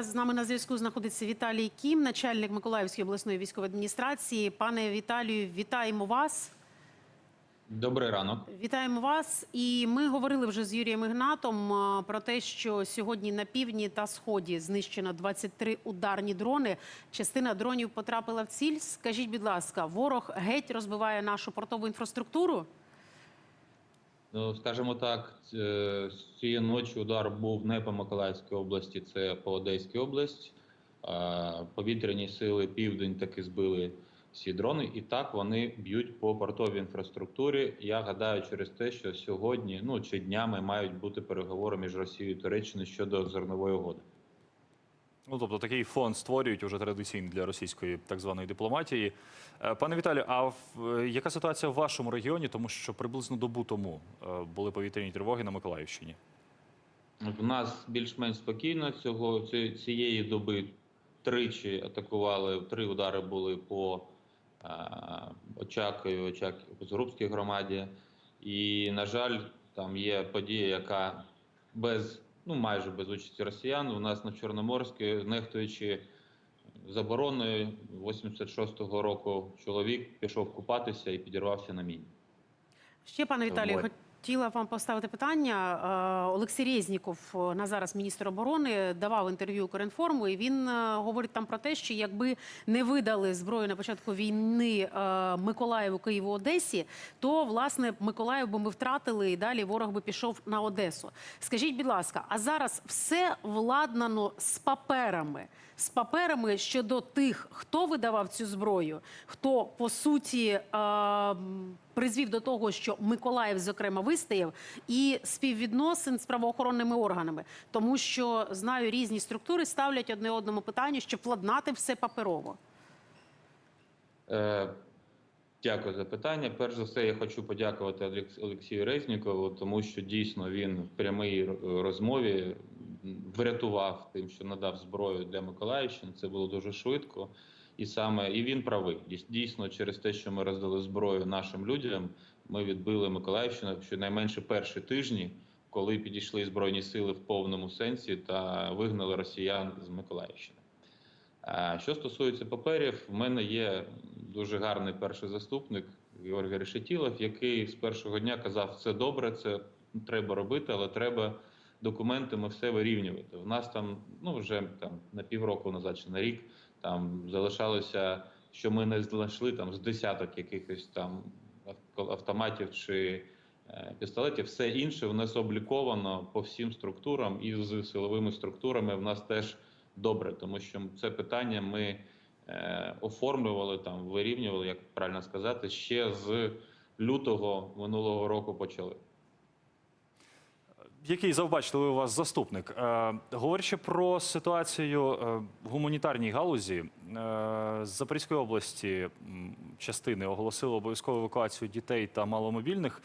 зараз з нами на зв'язку знаходиться Віталій Кім, начальник Миколаївської обласної військової адміністрації. Пане Віталію, вітаємо вас. Добрий ранок. Вітаємо вас. І ми говорили вже з Юрієм Ігнатом про те, що сьогодні на півдні та сході знищено 23 ударні дрони. Частина дронів потрапила в ціль. Скажіть, будь ласка, ворог геть розбиває нашу портову інфраструктуру? Ну, скажімо так, е, цієї ночі удар був не по Миколаївській області, це по Одеській області. Повітряні сили Південь таки збили всі дрони, і так вони б'ють по портовій інфраструктурі. Я гадаю, через те, що сьогодні, ну чи днями мають бути переговори між Росією і Туреччиною щодо зернової угоди. Ну, тобто такий фон створюють уже традиційно для російської так званої дипломатії. Е, Пане Віталію, а в- е, яка ситуація в вашому регіоні? Тому що приблизно добу тому е, були повітряні тривоги на Миколаївщині. В нас більш-менш спокійно цього цієї доби тричі атакували. Три удари були по Очакові, Очаків, Козорубській громаді. І, на жаль, там є подія, яка без, ну майже без участі росіян. У нас на Чорноморській, нехтуючи забороною 86-го року, чоловік пішов купатися і підірвався на міні. Ще пане Віталію. Хотіла вам поставити питання. Е, Олексій Резніков, е, на зараз міністр оборони, давав інтерв'ю Укрінформу, і він е, говорить там про те, що якби не видали зброю на початку війни Миколаєву, Києву, Одесі, то власне Миколаїв би ми втратили і далі ворог би пішов на Одесу. Скажіть, будь ласка, а зараз все владнано з паперами, з паперами щодо тих, хто видавав цю зброю, хто по суті. призвів до того, що Миколаїв, зокрема, вистояв, і співвідносин з правоохоронними органами, тому що знаю, різні структури ставлять одне одному питання, щоб владнати все паперово. Е, Дякую за питання. Перш за все, я хочу подякувати Олекс- Олексію Резнікову, тому що дійсно він в прямій розмові врятував тим, що надав зброю для Миколаївщини. Це було дуже швидко. І саме і він правий. Дійс- Дійсно, через те, що ми роздали зброю нашим людям, ми відбили Миколаївщину щонайменше перші тижні, коли підійшли збройні сили в повному сенсі та вигнали росіян з Миколаївщини. Що стосується паперів, в мене є дуже гарний перший заступник Георгій Решетілов, який з першого дня казав, це добре, це треба робити, але треба документами все вирівнювати. У нас там ну вже там на півроку назад чи на рік там залишалося, що ми не знайшли там з десяток якихось там автоматів чи е, пістолетів. Все інше в нас обліковано по всім структурам і з силовими структурами. В нас теж добре, тому що це питання ми е, оформлювали там, вирівнювали, як правильно сказати, ще з лютого минулого року почали. Який завбачливий у вас заступник? Е, говорячи про ситуацію е, в гуманітарній галузі, е, з Запорізької області частини оголосили обов'язкову евакуацію дітей та маломобільних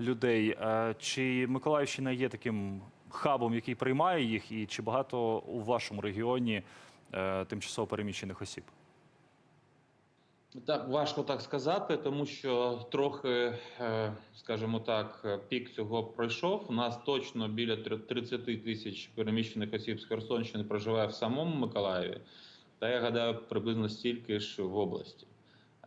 людей. Чи Миколаївщина є таким хабом, який приймає їх, і чи багато у вашому регіоні тимчасово переміщених осіб? Так, важко так сказати, тому що трохи, е, скажімо так, пік цього пройшов. У нас точно біля тр- 30 тисяч переміщених осіб з Херсонщини проживає в самому Миколаєві, та я гадаю, приблизно стільки ж в області.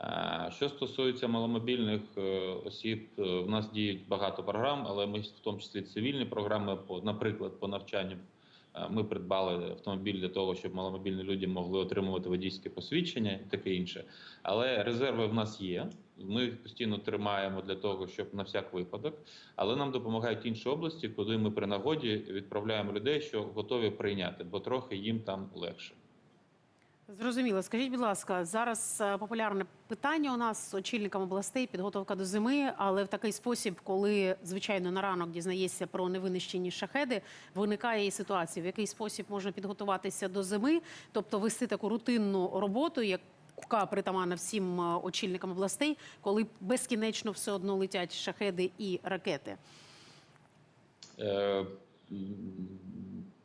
Е, Що стосується маломобільних е, осіб, в нас діють багато програм, але ми в тому числі цивільні програми, наприклад, по навчанню. Е, Ми придбали автомобіль для того, щоб маломобільні люди могли отримувати водійське посвідчення і таке інше. Але резерви в нас є. Ми їх постійно тримаємо для того, щоб на всяк випадок. Але нам допомагають інші області, куди ми при нагоді відправляємо людей, що готові прийняти, бо трохи їм там легше. Зрозуміло. Скажіть, будь ласка, зараз е, популярне питання у нас з очільником областей підготовка до зими, але в такий спосіб, коли звичайно на ранок дізнаєшся про невинищені шахеди, виникає і ситуація, в який спосіб можна підготуватися до зими, тобто вести таку рутинну роботу, як яка притаманна всім е, очільникам областей, коли безкінечно все одно летять шахеди і ракети. Е,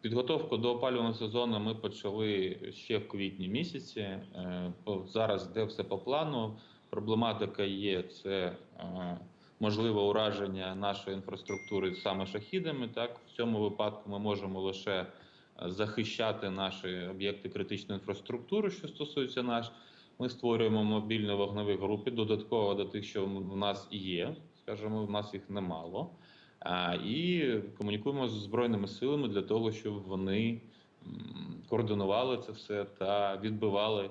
Підготовку до опалювального сезону ми почали ще в квітні місяці. Е, Зараз йде все по плану. Проблематика є це е, можливе ураження нашої інфраструктури саме шахідами. Так в цьому випадку ми можемо лише захищати наші об'єкти критичної інфраструктури, що стосується наш. Ми створюємо мобільні вогневі групи додатково до тих, що в нас є. Скажімо, в нас їх немало. І комунікуємо з збройними силами для того, щоб вони координували це все та відбивали е,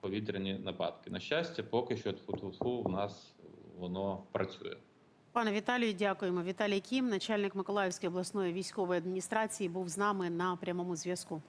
повітряні нападки. На щастя, поки що тфу-тфу-тфу, в нас воно працює. Пане Віталію, дякуємо. Віталій Кім, начальник Миколаївської обласної військової адміністрації, був з нами на прямому зв'язку.